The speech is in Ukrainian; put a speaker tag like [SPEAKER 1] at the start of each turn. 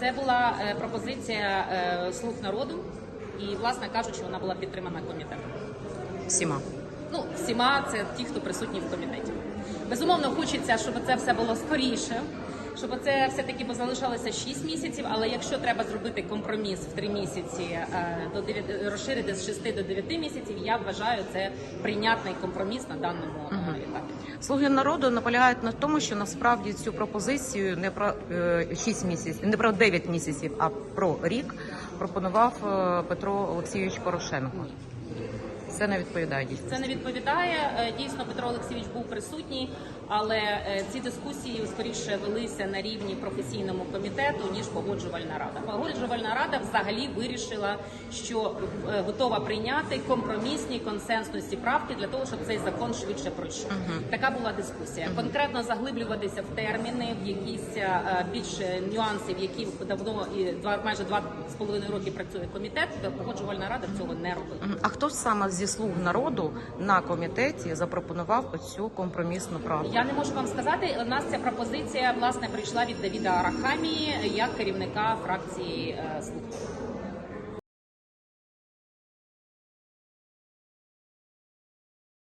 [SPEAKER 1] Це була е, пропозиція е, слуг народу, і, власне кажучи, вона була підтримана комітетом.
[SPEAKER 2] Всіма.
[SPEAKER 1] Ну, всіма це ті, хто присутні в комітеті. Безумовно, хочеться, щоб це все було скоріше, щоб це все-таки позалишалося 6 місяців. Але якщо треба зробити компроміс в 3 місяці е, до 9, розширити з 6 до 9 місяців, я вважаю це прийнятний компроміс на даному е.
[SPEAKER 2] Слуги народу наполягають на тому, що насправді цю пропозицію не про е, 6 місяців, не про 9 місяців, а про рік пропонував е, Петро Олексійович Порошенко. Це не відповідає дійсно.
[SPEAKER 1] Це не відповідає. Е, Дійсно, Петро Олексійович був присутній, але е, ці дискусії скоріше велися на рівні професійному комітету ніж погоджувальна рада. Погоджувальна рада взагалі вирішила, що е, готова прийняти компромісні консенсусні правки для того, щоб цей закон швидше пройшов. Така була дискусія. Конкретно заглиблюватися в терміни, в якісь більше нюансів, які давно і два майже два з половиною роки працює комітет. Погоджувальна рада цього не робила.
[SPEAKER 2] А хто саме зі слуг народу на комітеті запропонував оцю компромісну правду?
[SPEAKER 1] Я не можу вам сказати. У нас ця пропозиція власне прийшла від Давіда Арахамії як керівника фракції е, «Слуг».